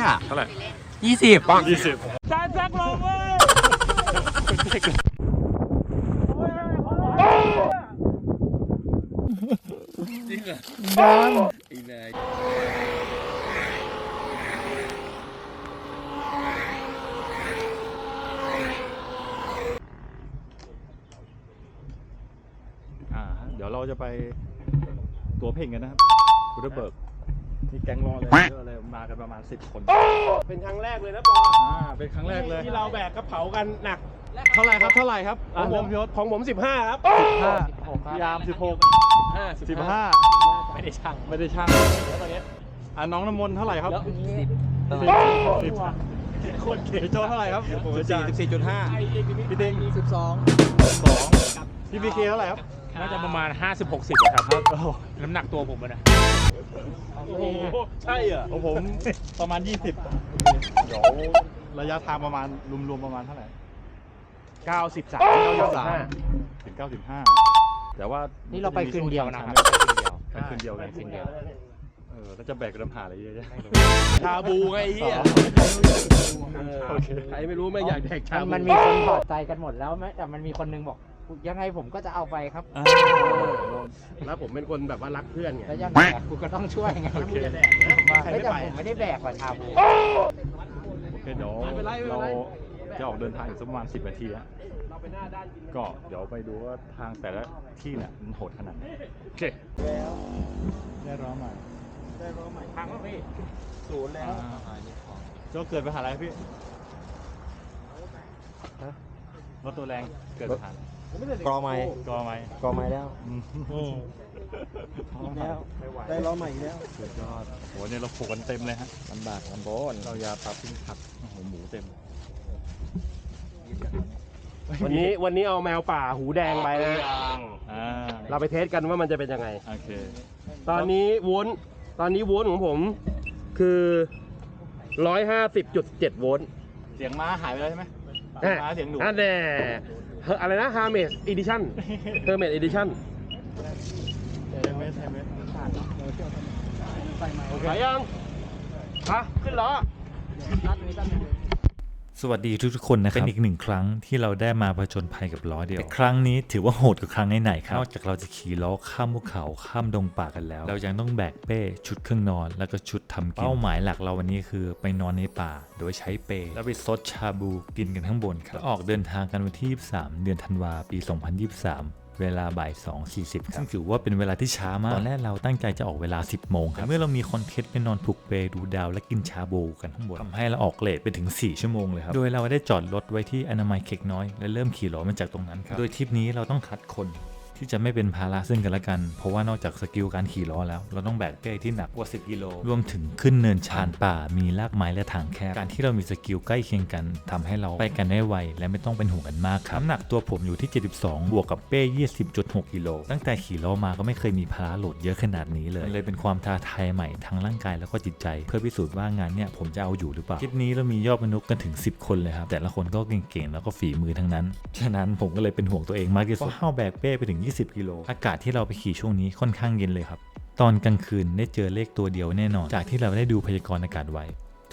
ยเท่าไหร่ไปเล่นยี่สิบยี่สิบจานแจ็คลงเว้ยอ่าเดี๋ยวเราจะไปตัวเพ่งกันนะครับบุดเบิร์ก นี่แก๊งรอเลยเยอะเลยมากันประมาณ 10 คนเป็นครั้งแรกเลยนะปออ่าเป็นครั้งแรกเลยที่เราแบกกระเป๋ากันหนัก เท่าไหร่ครับเท่าไหร่ครับขอ่าองผเริ่มมยศของผม 15 ครับ ห้าพยายามสิบหกสิบห้าไม่ได้ช่างไม่ได้ช่างแล้วตอนนี้อ่าน้องน้ำมนต์เท่าไหร่ครับสิบสิบสิบคนเก๋โจเท่าไหร่ครับสิบสี่สิบสี่จุดห้าพี่ติงสิบสองสองพี่พีเคเท่าไหร่ครับน่าจะประมาณ 50-60อะครับ โอ้โหน้ำหนักตัวผมอะนะ โอ้โหใช่เหรอของผม ประมาณ 20 เดี๋ยวระยะทางประมาณรวมๆประมาณเท่าไหร่ 93 93 ถึง 95 แต่ว่านี่เราไปคืนเดียวนะครับไปคืนเดียวกันคืนเดียว เออแล้วจะแบกกระดำหาอะไรเยอะแยะชาบูไงไอ้เหี้ยโอเค ใครไม่รู้ไม่อยากแดกชามันบูมันมีคนถอดใจกันหมดแล้วไหมแต่มันมีคนนึงบอก ยังไงผมก็จะเอาไปครับอ่าแล้วผมเป็นคนแบบว่ารักเพื่อนไง แล้วยังไงอะกูก็ต้องช่วยไงโอเคว่าใครเฮ้ยไม่แต่ไป ผมไม่ได้แบกกว่าชาบู โอเคเดี๋ยวไม่เป็นไรไม่เป็นเราไร จะออกเดินทางอีกสักประมาณ10นาทีอะเราไปหน้าด้านกินก็เดี๋ยวไปดูว่าทางแต่ละที่เนี่ยมันโหดขนาดไหนโอเคได้ร้อใหม่พังแล้วพี่ศูนย์แล้วโจ้เกิดปัญหาอะไรพี่รถตัวแรงเกิดปัญหาอะไร กรอไม้กอไหมกรอไม้แล้วอืมอีกแล้วได้ล้อใหม่อีกแล้วสุดยอดโหเนี่ยเราโขกกันเต็มเลยฮะลำบากลำบนเรายาปลาปิ้งผัดโอ้โหหมูเต็ม วันนี้วันนี้เอาแมวป่าหูแดงไปนะอ่าเราไปเทสกันว่ามันจะเป็นยังไง โอเคตอนนี้โวลต์ตอนนี้โวลต์ของผมคือ150.7โวลต์เสียงม้าหายไปแล้วใช่ไหมม้าเสียงหนูอันแน่ เฮออะไรนะ h a r m e s Edition h e r m e s Edition เมเมสเทมเมสไปยังฮะขึ้นล้อ สวัสดีทุกๆคนนะครับ เป็นอีกหนึ่งครั้งที่เราได้มาผจญภัยกับล้อเดียวแต่ครั้งนี้ถือว่าโหดกว่าครั้งไหนๆครับ นอกจากเราจะขี่ล้อข้ามภูเขาข้ามดงป่ากันแล้ว เรายังต้องแบกเป้ ชุดเครื่องนอน แล้วก็ชุดทำกิน เป้าหมายหลักเราวันนี้คือไปนอนในป่า โดยใช้เป้แล้วไปซดชาบูกินกันข้างบนครับแล้วออกเดินทางกันวันที่ 23 เดือนธันวาปี 2023 เวลาบ่าย 2.40 ครับซึ่งถือว่าเป็นเวลาที่ช้ามาก ตอนแรกเราตั้งใจจะออกเวลา 10 โมงครับแต่เมื่อเรามีคอนเทนต์ไปนอนผูกเปรดูดาวและกินชาบูกันข้างบนทำให้เราออกเลทไปถึง 4 ชั่วโมงเลยครับ โดยเราได้จอดรถไว้ที่อนามัยเค็กน้อย และเริ่มขี่รถมาจากตรงนั้นครับ โดยทริปนี้เราต้องคัดคน ที่จะไม่เป็นภาระซึ่งกันและกัน เพราะว่านอกจากสกิลการขี่ล้อแล้ว เราต้องแบกเป้ที่หนักกว่า 10 กิโล รวมถึงขึ้นเนินชานป่า มีรากไม้และทางแคบ การที่เรามีสกิลใกล้เคียงกันทำให้เราไปกันได้ไว และไม่ต้องเป็นห่วงกันมากครับน้ำหนักตัวผมอยู่ที่ 72 บวกกับเป้ 20.6 กิโล ตั้งแต่ขี่ล้อมาก็ไม่เคยมีภาระโหลดเยอะขนาดนี้เลย เลยเป็นความท้าทายใหม่ทั้งร่างกายแล้วก็จิตใจ เพื่อพิสูจน์ว่างานเนี่ยผมจะเอาอยู่หรือเปล่า คลิปนี้เรามียอดมนุษย์กันถึง 10 คนเลยครับ แต่ละคนก็เก่งๆ แล้วก็ฝีมือทั้งนั้น ฉะนั้นผมก็เลยเป็นห่วงตัวเองมากที่สุดเพราะห้าแบกเป้ไปถึง20กิโล อากาศที่เราไปขี่ช่วงนี้ค่อนข้างเย็นเลยครับ ตอนกลางคืนได้เจอเลขตัวเดียวแน่นอน จากที่เราได้ดูพยากรณ์อากาศไว้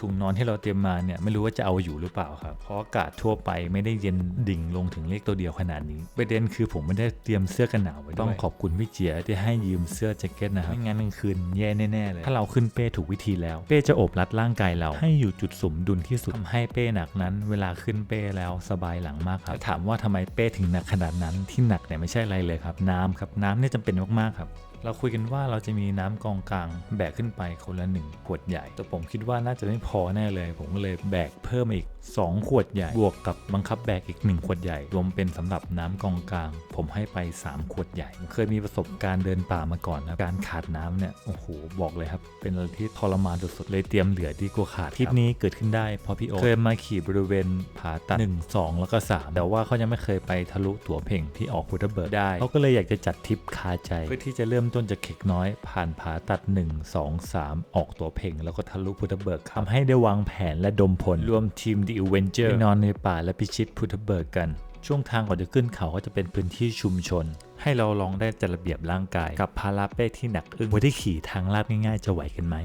ถุงนอนที่เราเตรียมมาเนี่ยไม่รู้ว่าจะเอาอยู่หรือเปล่าครับเพราะอากาศทั่วไปไม่ได้เย็นดิ่งลงถึงเลขตัวเดียวขนาดนี้ประเด็นคือผมไม่ได้เตรียมเสื้อกันหนาวไว้ด้วยต้องขอบคุณพี่เจียที่ให้ยืมเสื้อแจ็คเก็ตนะครับไม่งั้นกลางคืนแย่แน่ๆเลยถ้าเราขึ้นเป้ถูกวิธีแล้ว เป้จะโอบรัดร่างกายเราให้อยู่จุดสมดุลที่สุดทำให้เป้หนักนั้น เวลาขึ้นเป้แล้วสบายหลังมากครับแต่ถามว่าทำไมเป้ถึงหนักขนาดนั้นที่หนักเนี่ยไม่ใช่อะไรเลยครับน้ำครับน้ำเนี่ยจำเป็นมากๆครับ เราคุยกันว่าเราจะมีน้ำกองกลางแบกขึ้นไปคนละหนึ่งขวดใหญ่ แต่ผมคิดว่าน่าจะไม่พอแน่เลย ผมก็เลยแบกเพิ่มอีก 2 ขวดใหญ่ บวกกับบังคับแบกอีก 1 ขวดใหญ่ รวมเป็นสำหรับน้ำกองกลาง ผมให้ไป 3 ขวดใหญ่ เคยมีประสบการณ์เดินป่ามาก่อนนะ การขาดน้ำเนี่ย โอ้โห บอกเลยครับ เป็นอะไรที่ทรมานสุดๆเลยเตรียมเหลือดีกว่าขาดทริปนี้เกิดขึ้นได้เพราะพี่โอเคยมาขี่บริเวณผาตัด1 2 แล้วก็ 3 แต่ว่าเขายังไม่เคยไปทะลุตัวเพ่งที่ออกพุทธเบิร์ดได้เขาก็เลยอยากจะจัดทริปคาใจเพื่อที่จะเริ่มต้นจากเข็กน้อย ผ่านผาตัด 1 2 3 ออกตัวเพ่ง แล้วก็ทะลุพุทธเบิร์กทำให้ได้วางแผนและดมผลรวมทีม The Avenger ไปนอนในป่าและพิชิตพุทธเบิร์กกัน ช่วงทางก่อนจะขึ้นเขาก็จะเป็นพื้นที่ชุมชน ให้เราลองได้จัดระเบียบร่างกาย กับพาราเป้ที่หนักอึ้งไว้ที่ขี่ทางลาดง่ายๆจะไหวกันไหม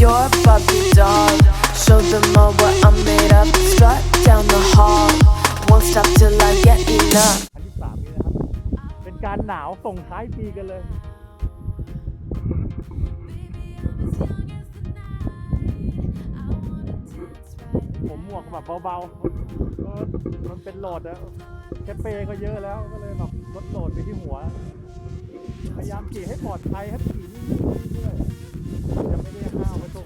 You're a Barbie doll. Show them all what I'm made of. Strut down the hall. Won't stop till I get enough. อันที่สามนี้นะครับ เป็นการหนาวส่งท้ายปีกันเลย ผมหมวกแบบเบาๆเออมันเป็นโหลดอะแค่เปก็เยอะแล้ว ก็เลยแบบลดโหลดไปที่หัว พยายามขี่ให้ปลอดภัยให้ขี่นิ่งๆเรื่อยๆ จะไม่ได้ห้าวไปโชว์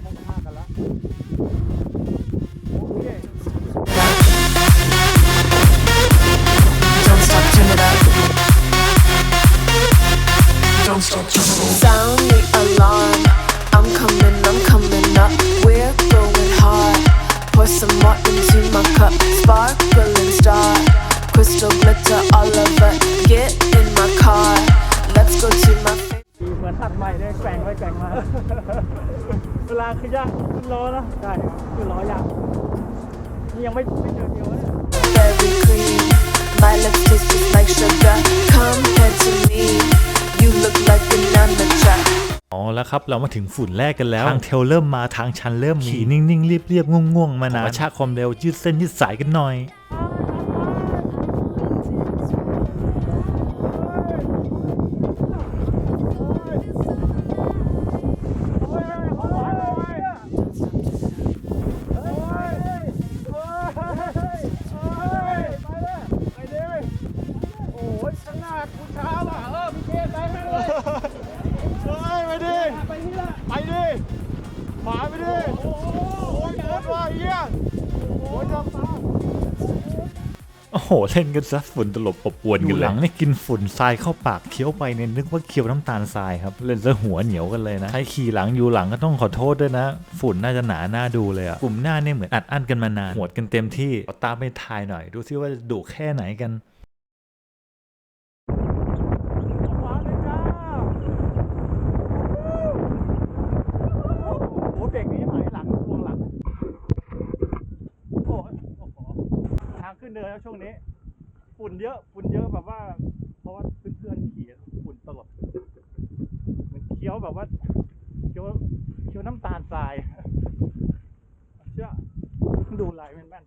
ข้าง ครับ เรามาถึงฝุ่นแรกกันแล้ว ทางเทลเริ่มมาทางชันเริ่มมี ขี่นิ่งๆเรียบๆง่วงๆ มานานกระชากความเร็วยืดเส้นยืดสายกันหน่อย เฮ้ยไปดิ ไปดิ ขวาไปดิโอ้โหโอ้ยโคตรว่าเฮียโอ้ยจับตาโอ้โห เล่นกันซะฝุ่นตลบอบอวนกันหลังนี่กินฝุ่นทรายเข้าปากเคี้ยวไปเนี่ยนึกว่าเคี้ยวน้ำตาลทรายครับ เล่นซะหัวเหนียวกันเลยนะใครขี่หลังอยู่หลังก็ต้องขอโทษด้วยนะ ฝุ่นน่าจะหนาหน้าดูเลยอะกลุ่มหน้าเนี่ยเหมือนอัดอั้นกันมานานหวดกันเต็มที่เอาตามไปทายหน่อย ดูซิว่าจะดุแค่ไหนกัน ขวาเลยจ้า โอ้เบรกนี้หายหลังพวงหลัง โอ้โหโอ้โหทางขึ้นเนิน แล้วช่วงนี้ ฝุ่นเยอะ ฝุ่นเยอะแบบว่า เพราะว่าเพื่อนๆขี่ฝุ่นตลบเหมือนเคี้ยวแบบว่าเคี้ยวเคี้ยวน้ำตาลทรายเชื่อดูลายแม่น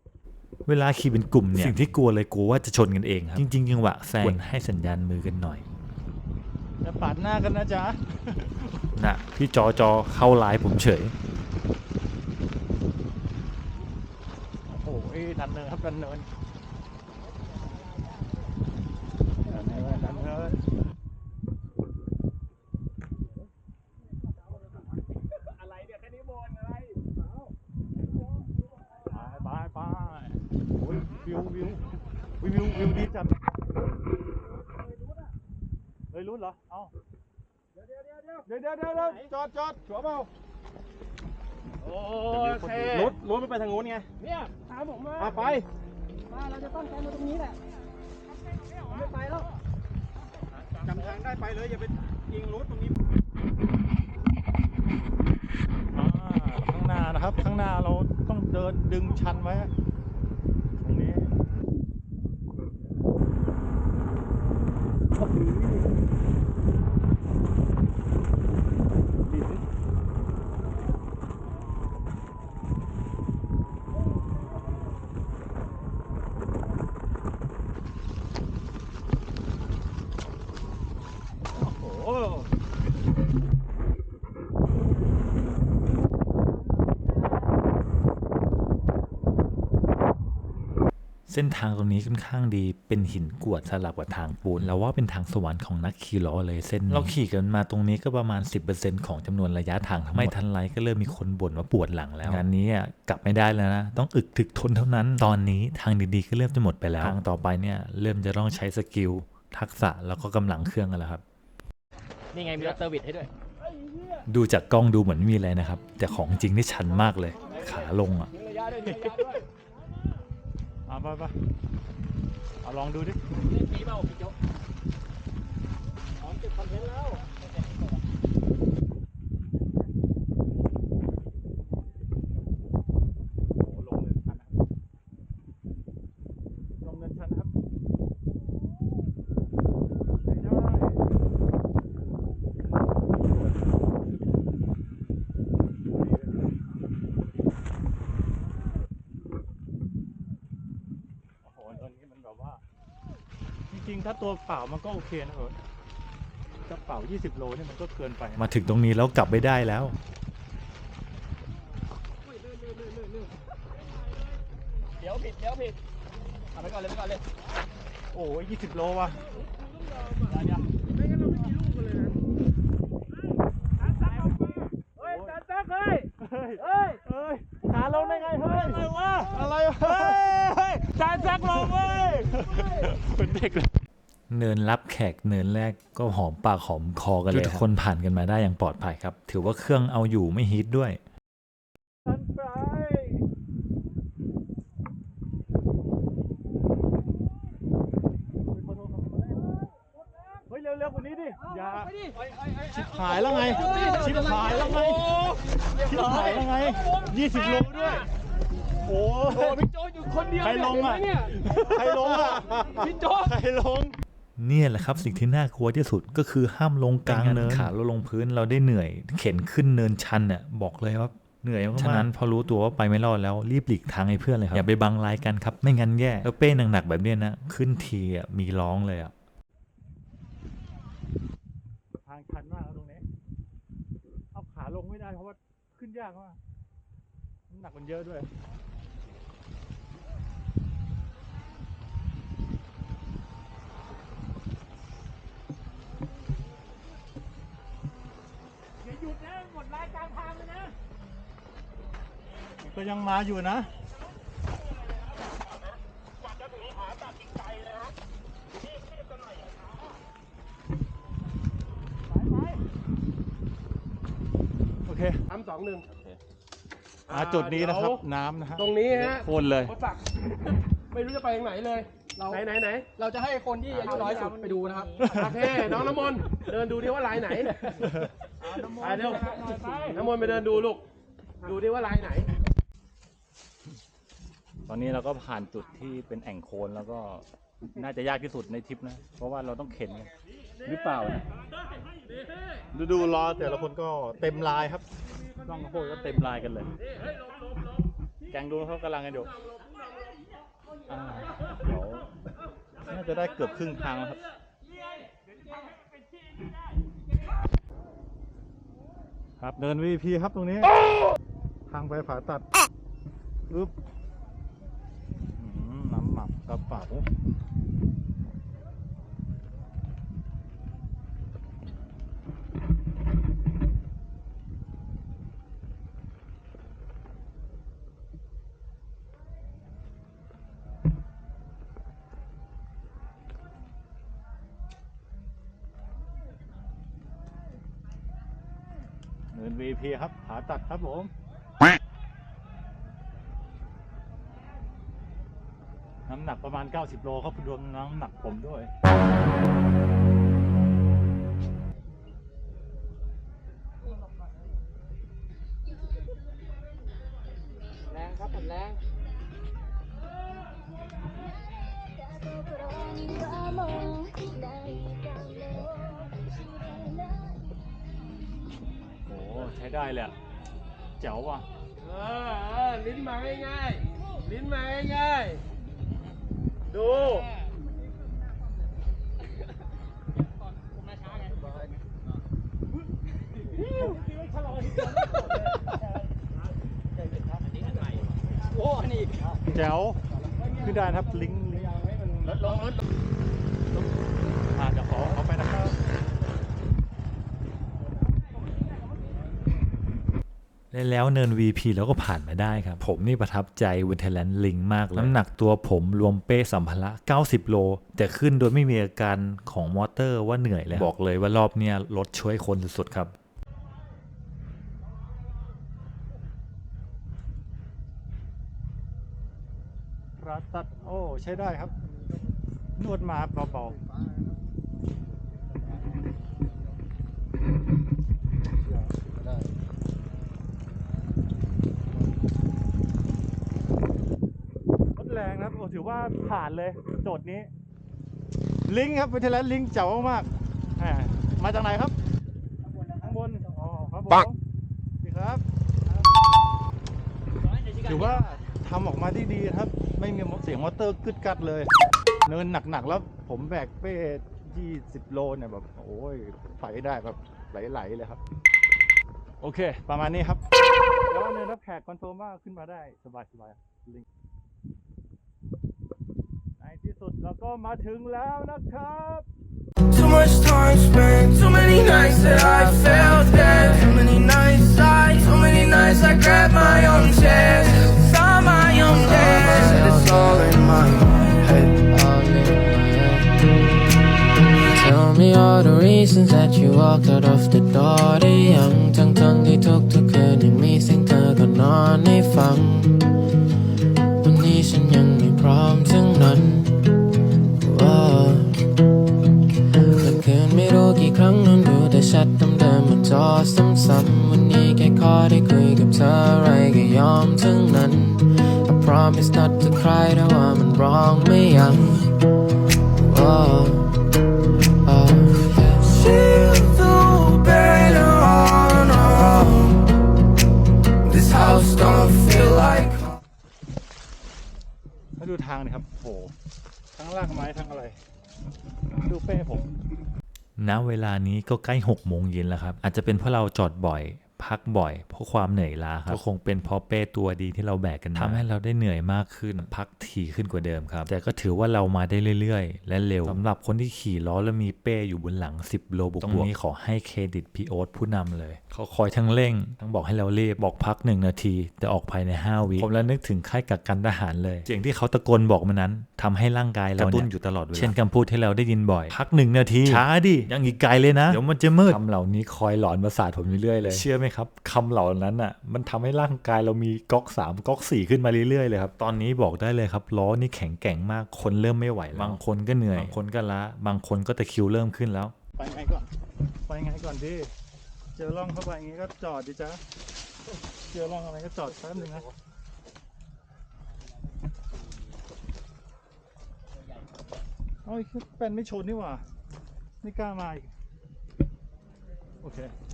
ๆเวลาขี่เป็นกลุ่มเนี่ย สิ่งที่กลัวเลยกลัวว่าจะชนกันเองครับ จริงๆจังหวะแซงควรให้สัญญาณมือกันหน่อยจะปาดหน้ากันนะจ๊ะนะพี่จอจอเข้าไลน์ผมเฉย โอ้โหดันเนินครับดันเนินดันเนินดันเนินอะไรเนี่ยแค่นี้บนอะไรไปไปไปโอ้ยวิววิววิววิววิวดีจัดเลยรุ้นเหรอ เอ้าเดี๋ยวเดี๋ยวเดี๋ยวเดี๋ยวเดี๋ยวเดี๋ยวเดี๋ยวจอดจอดชัวร์เปล่า โอเครถรถมันไปทางโน้นไง เนี่ยตามผมมาอะไปมาเราจะต้องการมาตรงนี้แหละไม่ไปแล้วจำทางได้ไปเลยอย่าไปยิงรถตรงนี้อ่าข้างหน้านะครับ ข้างหน้าเราต้องเดินดึงชันไว้ตรงนี้โอ้โหดีสิโอ้โห เส้นทางตรงนี้ค่อนข้างดีเป็นหินกรวดสลับกับทางปูนแล้วว่าเป็นทางสวรรค์ของนักขี่ล้อเลยเส้นนี้เราขี่กันมาตรงนี้ก็ประมาณ 10%ของจำนวนระยะทางทั้งหมดไม่ทันไรก็เริ่มมีคนบ่นว่าปวดหลังแล้วงานนี้อะกลับไม่ได้แล้วนะ ต้องอึกถึกทนเท่านั้น ตอนนี้ทางดีๆก็เริ่มจะหมดไปแล้วทางต่อไปเนี่ยเริ่มจะต้องใช้สกิลทักษะแล้วก็กำลังเครื่องกันแล้วครับนี่ไงมีรถเซอร์วิสให้ด้วย ดูจากกล้องดูเหมือนไม่มีอะไรนะครับ แต่ของจริงนี่ชันมากเลย ขาลงอะเอา ไปไปเอาลองดูดิเล่นปีเปล่าพี่โจ๊กพร้อมเก็บคอนเทนต์แล้วงเนินชันนะครับลงเนินชันนะครับใช้ได้ ถ้าตัวเปล่ามันก็โอเคนะเออถ้าเปล่า 20 โลนี่มันก็เกินไปนะมาถึงตรงนี้แล้วกลับไม่ได้แล้ว เดี๋ยวผิดเดี๋ยวผิดเอาไปก่อนเลยไปก่อนเลยโอ้ย20 โลว่ะเฮ้ยจานแจ๊กเฮ้ยเฮ้ยเฮ้ยขาลงได้ไงเฮ้ยอะไรวะอะไรวะเฮ้ยจานแจ๊กลงเว้ย เป็นเด็กเลย เนินรับแขกเนินแรกก็หอมปากหอมคอกันเลยทุกคนผ่านกันมาได้อย่างปลอดภัยครับ ถือว่าเครื่องเอาอยู่ไม่ฮิตด้วยทันไปเฮ้ยเร็วๆกว่านี้ดิอย่าชิบหายแล้วไง ชิบหายแล้วไงชิบหายแล้วไง20โลด้วยโอ้โหพี่โจอยู่คนเดียวใครลงอะใครลงอะพี่โจใครลง เนี่ยแหละครับสิ่งที่น่ากลัวที่สุดก็คือห้ามลงกลางเนินขาเราลงพื้นเราได้เหนื่อย เข็นขึ้นเนินชันเนี่ยบอกเลยว่าเหนื่อยมากๆฉะนั้นพอรู้ตัวว่าไปไม่รอดแล้วรีบหลีกทางให้เพื่อนเลยครับอย่าไปบังลายกันครับไม่งั้นแย่แล้วเป้หนักๆแบบเนี้ยนะขึ้นทีอะมีร้องเลยอะทางชันมากครับตรงนี้เอาขาลงไม่ได้เพราะว่าขึ้นยากมากน้ำหนักมันเยอะด้วยอย่าหยุดนะ หมดราย กลางทางเลยนะก็ยังมาอยู่นะโอเคสามสองหนึ่งอ่าจุดนี้นะครับเดี๋ยวน้ำนะฮะตรงนี้ฮะโคนเลยรถตักไม่รู้จะไปทางไหนเลย ไหนไหนไหนเราจะให้คนที่อายุน้อยสุดไปดูนะครับโอเคน้องน้ำมนต์เดินดูดิว่าลายไหนไปเร็วน้ำมนต์ไปเดินดูลูก ดูดิว่าลายไหน ตอนนี้เราก็ผ่านจุดที่เป็นแอ่งโคลนแล้วก็น่าจะยากที่สุดในทริปนะ เพราะว่าเราต้องเข็นกันหรือเปล่านะดูดูรอแต่ละคนก็เต็มลายครับต้องโคตรก็เต็มลายกันเลย แกงดูเขากำลังกันอยู่ อ่าเดี๋ยวน่าจะได้เกือบครึ่งทางแล้วครับ ครับเดินวีพีครับตรงนี้ ทางไปผาตัดอึ๊บอืมน้ำหมักกระเป๋า เพียครับผาตัดครับผมน้ำหนักประมาณ 90 โลครับรวมน้ำหนักผมด้วย ช้ได้เลยอะแจ๋วว่ะเออเออลิ้นมาง่ายๆลิ้นมาง่ายๆดูโอ้อันนี้แจ๋วขึ้นได้นะครับลิงก์ลิงก์ลดลงลดอ่าเดี๋ยวขอเอาไปนะครับ และแล้วเนิน VP แล้วก็ผ่านมาได้ครับ ผมนี่ประทับใจวินเทแลนด์ลิงมากเลย น้ำหนักตัวผมรวมเป้สัมภาระ 90 โล แต่ขึ้นโดยไม่มีอาการของมอเตอร์ว่าเหนื่อยเลย บอกเลยว่ารอบเนี้ยรถช่วยคนสุดๆครับรัดตัดโอ้ ใช้ได้ครับ นวดมาเบาๆรถแรงนะครับ โอ้ ถือว่าผ่านเลยโจทย์นี้ ลิงก์ครับวิทยาลัยลิงก์เจ๋วมากๆอ่ามาจากไหนครับข้างบนอ๋อครับผมสวัสดีครับถือว่าทำออกมาได้ดีนะครับ ไม่มีเสียงมอเตอร์กึดกัดเลยเนินหนักๆแล้วผมแบกเป้ยี่สิบโลเนี่ยแบบโอ้ยไปได้แบบไหลๆเลยครับ โอเค ประมาณนี้ครับแล้วเนินรับแขกคอนเฟิร์มว่าขึ้นมาได้สบายๆลิงในที่ สุดเราก็มาถึงแล้วนะครับ Too much time spent, too many nights that I felt that. Too many nights I, too many nights I grabbed my own chest. Saw my own death. It's all in my head. All in my head. Tell me all the reasons that you walked out of the door ได้ยังทั้งทั้งๆที่ทุกทุกๆคืนยังมีเสียงเธอก็นอนให้ฟัง วันนี้ฉันยังไม่พร้อม จอซ้ำๆวันนี้แค่ขอได้คุยกับเธออะไรก็ยอมทั้งนั้น I promise not to cry แต่ว่ามันร้องไม่ยัง Oh, oh, yeah. She'll do better on her own. This house don't feel like home. มาดูทางนี่ครับโหทั้งลากไม้ทั้งอะไร ดูเป้ผม ณเวลานี้ก็ใกล้6โมงเย็นแล้วครับ อาจจะเป็นเพราะเราจอดบ่อย พักบ่อย เพราะความเหนื่อยล้าครับก็คงเป็นเพราะเป้ตัวดีที่เราแบกกันมาทำให้เราได้เหนื่อยมากขึ้น พักถี่ขึ้นกว่าเดิมครับ แต่ก็ถือว่าเรามาได้เรื่อยๆ และเร็วสำหรับคนที่ขี่ล้อแล้วมีเป้อยู่บนหลัง 10 โลบวกๆตรงนี้ขอให้เครดิตพี่โอ๊ตผู้นำเลย เขาคอยทั้งเร่ง ทั้งบอกให้เรารีบบอกพักหนึ่งนาที แต่ออกภายใน 5วิผมแล้วนึกถึงค่ายกักกันทหารเลยเสียงที่เขาตะโกนบอกมานั้นทำให้ร่างกายเรากระตุ้นอยู่ตลอดเวลาเช่นคำพูดที่เราได้ยินบ่อย พักหนึ่งนาทีช้าดิยังอีกไกลเลยนะเดี๋ยวมันจะมืดคำเหล่านี้คอยหลอนประสาทผมอยู่เรื่อยเลยเชื่อไหมครับคำเหล่านั้นอะมันทำให้ร่างกายเรามีก๊อก3ก๊อก4ขึ้นมาเรื่อยๆเลยครับ ตอนนี้บอกได้เลยครับล้อนี่แข็งแกร่งมากคนเริ่มไม่ไหวแล้วบางคนก็เหนื่อยบางคนก็ล้าบางคนก็ตะคริวเริ่มขึ้นแล้ว ไปไงก่อน ไปไงก่อนดิเจอร่องเข้าไปอย่างงี้ก็จอดดิจ้าเจอร่องอะไรก็จอดแป๊บนึงนะเอ้ยเป็นไม่ชนนี่หว่าไม่กล้ามาอีก โอเคโอ้โห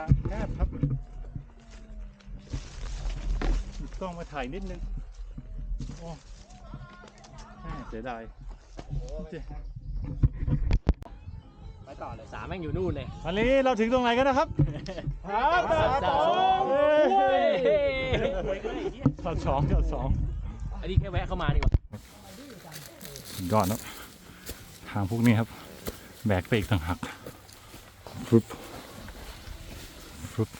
ทางแคบครับหยิบกล้องมาถ่ายนิดนึง โอ้แม่เสียดายโอเคไปต่อเลยสามแม่งอยู่นู่นเลยวันนี้เราถึงตรงไหนกันนะครับครับสองเฮ้ยสอดสองสอดสองอันนี้แค่แวะเข้ามาดีกว่ายอดแล้วทางพวกนี้ครับ แบกไปอีกต่างหากฟึบ ฟึบ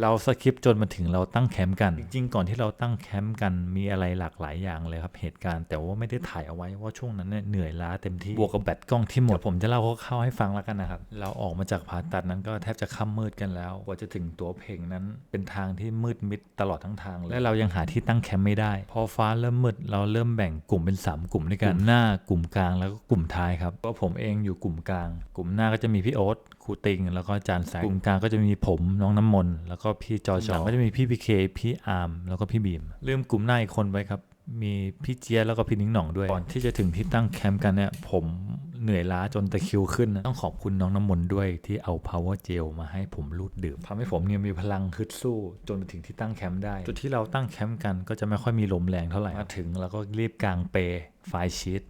เราสคิปจนมาถึงเราตั้งแคมป์กัน จริงๆก่อนที่เราตั้งแคมป์กันมีอะไรหลากหลายอย่างเลยครับเหตุการณ์แต่ว่าไม่ได้ถ่ายเอาไว้ว่าช่วงนั้นเนี่ยเหนื่อยล้าเต็มที่บวกกับแบตกล้องที่หมดผมจะเล่าคร่าวๆให้ฟังแล้วกันนะครับเราออกมาจากผ่าตัดนั้นก็แทบจะค่ำมืดกันแล้วกว่าจะถึงตัวเพลงนั้นเป็นทางที่มืดมิดตลอดทั้งทางเลยและเรายังหาที่ตั้งแคมป์ไม่ได้ พอฟ้าเริ่มมืดเราเริ่มแบ่งกลุ่มเป็นสามกลุ่มด้วยกันกลุ่มหน้ากลุ่มกลางแล้วก็กลุ่มท้ายครับก็ผมเองอยู่กลุ่มกลาง กลุ่มหน้าก็จะมีพี่โอ๊ตครูติงแล้วก็อาจานแสงกลุ่มกลางก็จะมีผมน้องน้ำมนต์แล้วก็พี่จอจอก็จะมีพี่พีเคพี่อาร์มแล้วก็พี่บีมลืมกลุ่มหน้าอีกคนไว้ครับ มีพี่เจี๊ยบแล้วก็พี่นิ้งหน่องด้วยก่อนที่จะถึงที่ตั้งแคมป์กันเนี่ยผมเหนื่อยล้าจนตะคริวขึ้นนะต้องขอบคุณน้องน้ำมนต์ด้วยที่เอา power gel มาให้ผมรูดดื่มทำให้ผมเนี่ยมีพลังฮึดสู้ จนไปถึงที่ตั้งแคมป์ได้ จุดที่เราตั้งแคมป์กันก็จะไม่ค่อยมีลมแรงเท่าไหร่มาถึงแล้วก็รีบกางเปไฟชีต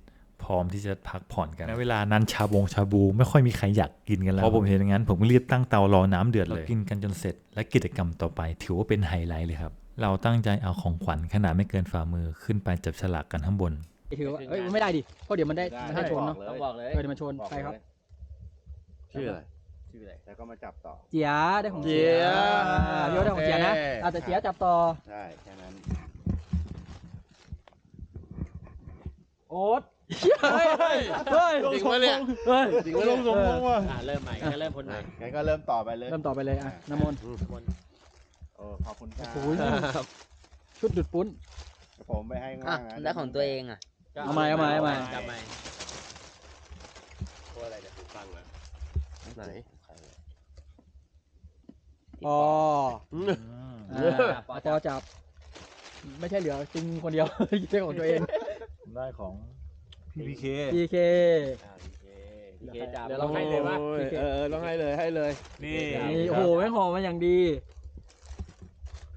พร้อมที่จะพักผ่อนกันในเวลานั้นชาบงชาบู ไม่ค่อยมีใครอยากกินกันแล้วพอผมเห็นอย่างนั้น ผมก็รีบตั้งเตารอน้ำเดือดเลยกินกันจนเสร็จ และกิจกรรมต่อไป ถือว่าเป็นไฮไลท์เลยครับ เราตั้งใจเอาของขวัญขนาดไม่เกินฝ่ามือขึ้นไปจับฉลากกันข้างบนถือว่าเอ้ยไม่ได้ดิเพราะเดี๋ยวมันได้มันได้ชนเนาะต้องบอกเลยเออเดี๋ยวมันชนไปครับชื่ออะไรชื่ออะไรแล้วก็มาจับต่อเจียได้ของเจียอ่าพี่โอ๊ตได้ของเจียนะโอเคอ่าแต่เจียจับต่อใช่แค่นั้นโอ๊ต เฮ้ยเฮ้ยจริงวะเนี่ย เฮ้ยจริงวะเนี่ยอ่าเริ่มใหม่ก็เริ่มคนใหม่งั้นก็เริ่มต่อไปเลย เริ่มต่อไปเลยอะน้ำมนต์ คนโอ้ขอบคุณครับโอ้ยชุดดุดปุ้น ผมไปให้ข้างอะล่างนะแล้วของตัวเองอะ เอาใหม่เอาใหม่เอาใหม่ จับใหม่ตัวอะไรเนี่ยฟังนะไหนอ๋ออืมอ่าปอจับ ไม่ใช่เหลือจริงคนเดียวเรื่องของตัวเองได้ของ พี่พีเค PK พีเคจับเดี๋ยวเราให้เลยว่า โอ้เออต้องให้เลยให้เลย นี่นี่โอ้โหแม่งหอมมาอย่างดี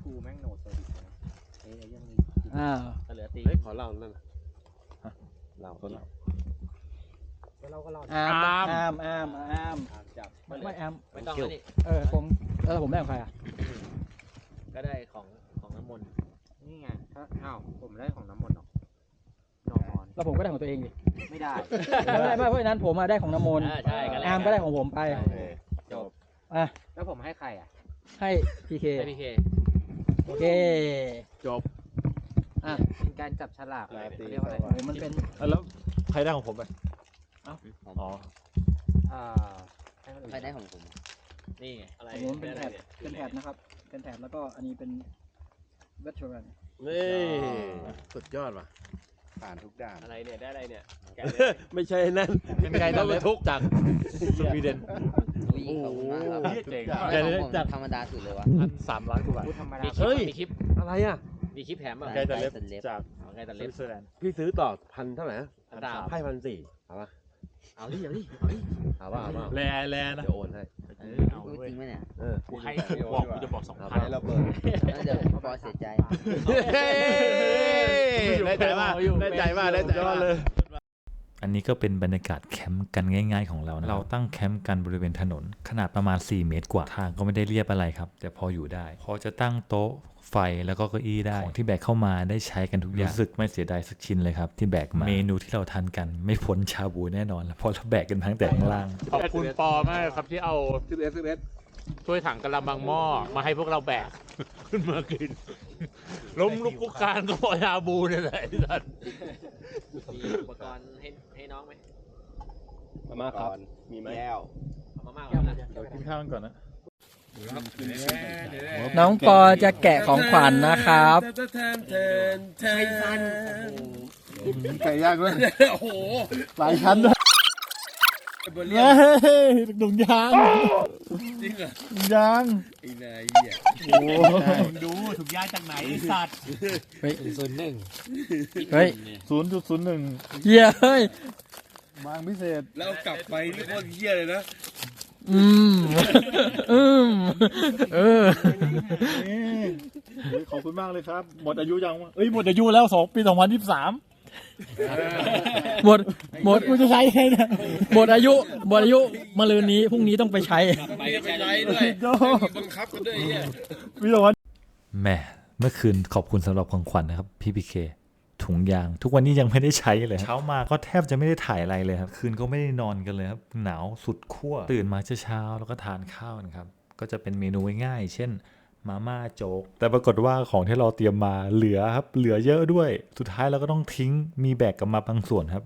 กูแม่งโหนดตัวดิอ่าเหลือตีเฮ้ยขอเล่านั่นน่ะเล่าต้นเล่าอามอามอามอามอามจับไม่ไม่อามไม่ต้องแล้วนี่เออผมเออผมได้ของใครอะก็ได้ของของน้ำมนต์นี่ไงถ้าอ้าวผมได้ของน้ำมนต์หรอกนอน แล้วผมก็ได้ของตัวเองดิไม่ได้ ไม่ได้ไม่เพราะฉะนั้นผมมาได้ของน้ำมนต์อ่าใช่ก็แลกอามก็ได้ของผมไปจบอะแล้วผมให้ใครอะ ให้พีเคให้พี่เคโอเคจบอะเป็นการจับฉลากราตรีเขาเรียกว่าอะไรโอ้มันเป็นแล้วใครได้ของผมไปเอ้าอ๋ออ่าให้คนอื่นใครได้ของผมนี่ไงอะไรของผมเป็นอะไรแถบเนี่ยเป็นแถบนะครับ เป็นแถบแล้วก็อันนี้เป็นเวทเทอรัน นี่สุดยอดว่ะ ผ่านทุกด่านอะไรเนี่ยได้อะไรเนี่ยไม่ใช่นั่นเป็นไงต้ตัอดงเล็บรบรทุกจากสวีเดน อุ้ยขอบคุณมากครับเจ๋งทำไมแกของได้ผมจากธรรมดาสุดเลยวะ พันสามร้อยกว่าบาท พูดธรรมดามีคลิปเฮ้ย มีคลิปอะไรอะ มีคลิปแถมอะแกตัดเล็บตัดเล็บจากเอาไงแต่สเล็บวิตเซอร์แลนด์พี่ซื้อต่อพันเท่าไหร่นะพันสามให้พันสี่เอาปะเอาดิเอาดิเอาดิเอาว่าเอาว่าแลแลนะเดี๋ยวโอนให้ เออพูดจริงไหมเนี่ยเออกูให้บอกกูจะบอกสองเอาพันไปให้ระเบิดแล้วเดี๋ยวบอสเสียใจได้ใจมากได้ใจมากได้ใจมากเลย อันนี้ก็เป็นบรรยากาศแคมป์กันง่าย ๆของเรานะเราตั้งแคมป์กันบริเวณถนน ขนาดประมาณ 4 เมตรกว่าทางก็ไม่ได้เรียบอะไรครับ แต่พออยู่ได้ พอจะตั้งโต๊ะไฟแล้วก็เก้าอี้ได้ของที่แบกเข้ามาได้ใช้กันทุกอย่างรู้สึกไม่เสียดายสักชิ้นเลยครับ ที่แบกมาเมนูที่เราทานกันไม่พ้นชาบูแน่นอนเพราะเราแบกกันทั้งแต่ข้างล่างขอบคุณปอมากครับที่เอาสิบเอ็ดสิบเอ็ดถ้วยถังกะละมังหม้อมาให้พวกเราแบกขึ้นมากิน ล้มลุกคลุกคลานก็เพอยาบูเนี่ยแหละไอ้สัตว์มีอุปกรณ์ให้ ให้น้องไหมมาครับ มีไหมแล้วเอามามากกว่านั้นนะเดี๋ยวกินข้าวกันก่อนนะ น้องปอจะแกะของขวัญนะครับไก่ย่างด้วย โอ้โห หลายชั้นด้วย เฮ้ยดุงยางจริงเหรอดุงยางไอ้นายเหี้ยโอ้ดูถุงยางจากไหนไอ้สัตว์เฮ้ยศูนย์หนึ่งเฮ้ยศูนย์จุดศูนย์หนึ่งเหี้ยเฮ้ยบางพิเศษแล้วกลับไปนี่โคตรเหี้ยเลยนะอืมอืมเออเฮ้ยขอบคุณมากเลยครับ หมดอายุยังวะเอ้ยหมดอายุแล้วสองปีสองพันยี่สิบสาม หมดหมดกูจะใช้ไงเนี่ยหมดอายุหมดอายุมะรืนนี้พรุ่งนี้ต้องไปใช้ไปไปใช้ด้วยโดบังคับกันด้วยไอ้เหี้ยปีสองพันแหม่เมื่อคืนขอบคุณสำหรับของขวัญนะครับ พี่พีเคถุงยาง ทุกวันนี้ยังไม่ได้ใช้เลยครับเช้ามาก็แทบจะไม่ได้ถ่ายอะไรเลยครับ คืนก็ไม่ได้นอนกันเลยครับ หนาวสุดขั้วตื่นมาเช้าๆแล้วก็ทานข้าวนะครับ ก็จะเป็นเมนูง่ายๆเช่น มาม่าโจ๊กแต่ปรากฏว่าของที่เราเตรียมมาเหลือครับ เหลือเยอะด้วย สุดท้ายเราก็ต้องทิ้งมีแบกกลับมาบางส่วนครับ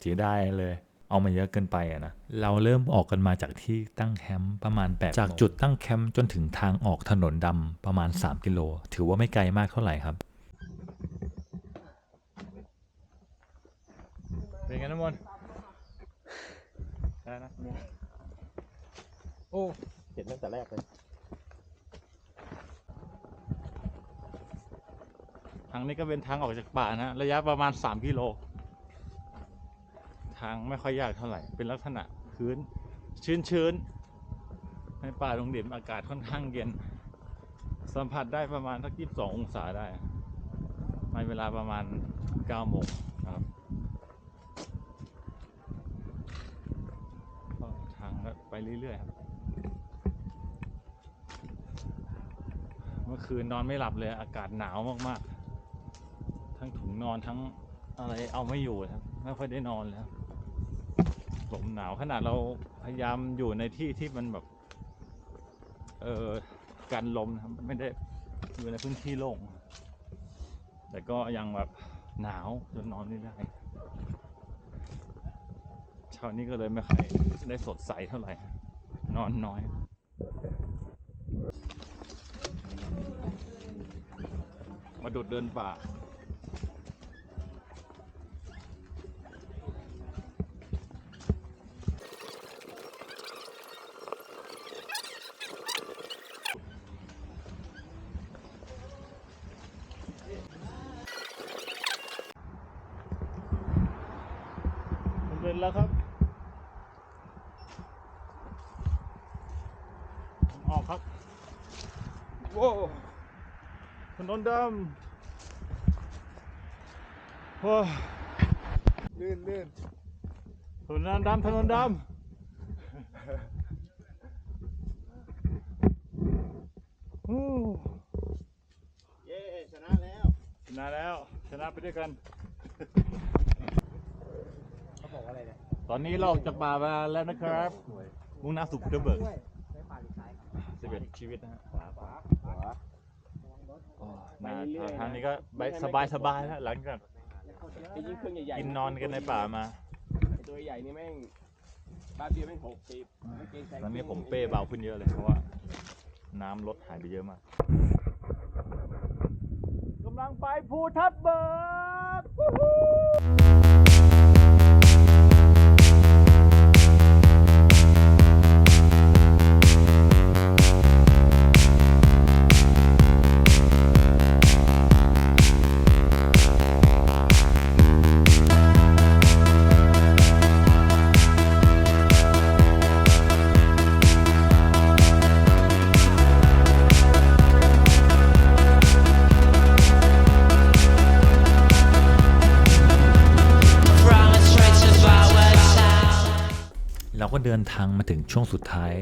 เสียดายเลย เอามาเยอะเกินไปอะนะเราเริ่มออกกันมาจากที่ตั้งแคมป์ประมาณ8จากจุดตั้งแคมป์จนถึงทางออกถนนดำประมาณ 3 กิโล ถือว่าไม่ไกลมากเท่าไหร่ครับเป็นไงน้ำมนต์ได้นะโอ้เห็นตั้งแต่แรกเลย ทางนี้ก็เป็นทางออกจากป่านะระยะประมาณ 3 กิโล ทางไม่ค่อยยากเท่าไหร่ เป็นลักษณะพื้นชื้นๆ ในป่าดงดิบอากาศค่อนข้างเย็น สัมผัสได้ประมาณสัก22องศาได้ ในเวลาประมาณ9โมงครับก็ทางก็ไปเรื่อยๆครับ เมื่อคืนนอนไม่หลับเลยอากาศหนาวมากๆ นอนทั้งอะไรเอาไม่อยู่ครับไม่ค่อยได้นอนเลยครับลมหนาวขนาดเราพยายามอยู่ในที่ที่มันแบบ เออกันลมนะครับไม่ได้อยู่ในพื้นที่โล่งแต่ก็ยังแบบหนาวจนนอนไม่ได้เช้านี้ก็เลยไม่ค่อยได้สดใสเท่าไหร่ นอนน้อยมาดุดเดินป่า ผมเดินแล้วครับ ออกครับ โว้วถนน ดำโอ้ยลื่นลื่นถนนดำถนนดำโอ้เย้ชนะแล้วชนะแล้วชนะไปด้วยกัน เขาบอกว่าอะไรเนี่ยตอนนี้เราออกจากป่ามาแล้วนะครับ มุ่งหน้าสู่พุทธเบิกไม่ป่าหรือซ้ายครับ สิบเอ็ดชีวิตนะฮะ โอ้มาทางนี้ก็สบายสบายๆแล้วหลังจากไอ้ยิ่งเครื่องใหญ่ๆกินนอนกันในป่ามา ไอ้ตัวใหญ่นี่แม่งบ้าเบียร์แม่งหกสิบไม่เกรงใจตอนนี้ผมเป้เบาขึ้นเยอะเลยเพราะว่า น้ำลดหายไปเยอะมากกำลังไปภูทับเบิก เราเดินทางมาถึงช่วงสุดท้าย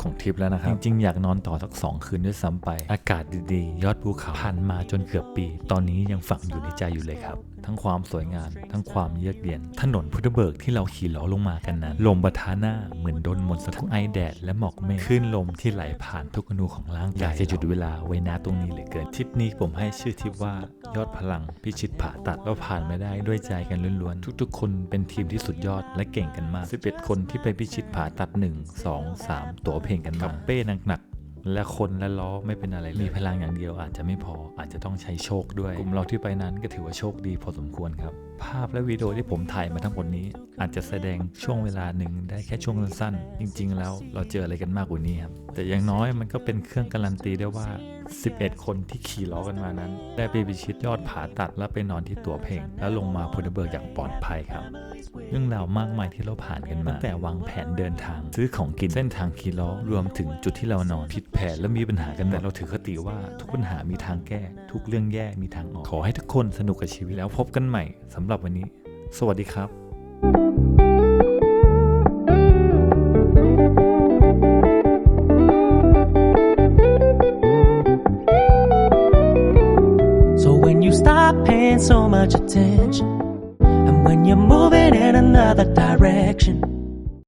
ของทริปแล้วนะครับ จริงๆ อยากนอนต่อสัก 2 คืนด้วยซ้ำไป อากาศดีๆ ยอดภูเขาผ่านมาจนเกือบปี ตอนนี้ยังฝังอยู่ในใจอยู่เลยครับทั้งความสวยงาม ทั้งความเยือกเย็น ถนนพุทธเบิกที่เราขี่ล้อลงมากันนั้น ลมบะทาหน้าเหมือนโดนมนต์สะท้อนไอแดดและหมอกเมฆคลื่นลมที่ไหลผ่านทุกอนูของร่างกายอยากจะหยุดเวลาไว้นาตรงนี้เหลือเกินทริปนี้ผมให้ชื่อทริปว่ายอดพลังพิชิตผาตัดเราผ่านมาได้ด้วยใจกันล้วนๆทุก ๆ คนเป็นทีมที่สุดยอดและเก่งกันมาก11คนที่ไปพิชิตผาตัด 1 2 3 ตัวเพลงกันมากับเป้หนักๆ และคนและล้อไม่เป็นอะไรเลยมีพลังอย่างเดียวอาจจะไม่พออาจจะต้องใช้โชคด้วย กลุ่มเราที่ไปนั้นก็ถือว่าโชคดีพอสมควรครับ ภาพและวิดีโอที่ผมถ่ายมาทั้งหมดนี้ อาจจะแสดงช่วงเวลาหนึ่งได้แค่ช่วงสั้นๆ จริงๆ แล้วเราเจออะไรกันมากกว่านี้ครับ แต่อย่างน้อยมันก็เป็นเครื่องการันตีได้ว่า 11 คนที่ขี่ล้อกันมานั้น ได้ไปพิชิตยอดผาตัดและไปนอนที่ตัวเพลง แล้วลงมาพุทธเบิร์กอย่างปลอดภัยครับเรื่องราวมากมายที่เราผ่านกันมาตั้งแต่วางแผนเดินทาง ซื้อของกินเส้นทางขี่ล้อรวมถึงจุดที่เรานอนผิดแผนและมีปัญหากันแต่เราถือคติว่าทุกปัญหามีทางแก้ ทุกเรื่องแย่มีทางออกขอให้ทุกคนสนุกกับชีวิตแล้วพบกันใหม่สำหรับวันนี้ สวัสดีครับ So when you stop paying so much attention, and when you're moving in another direction,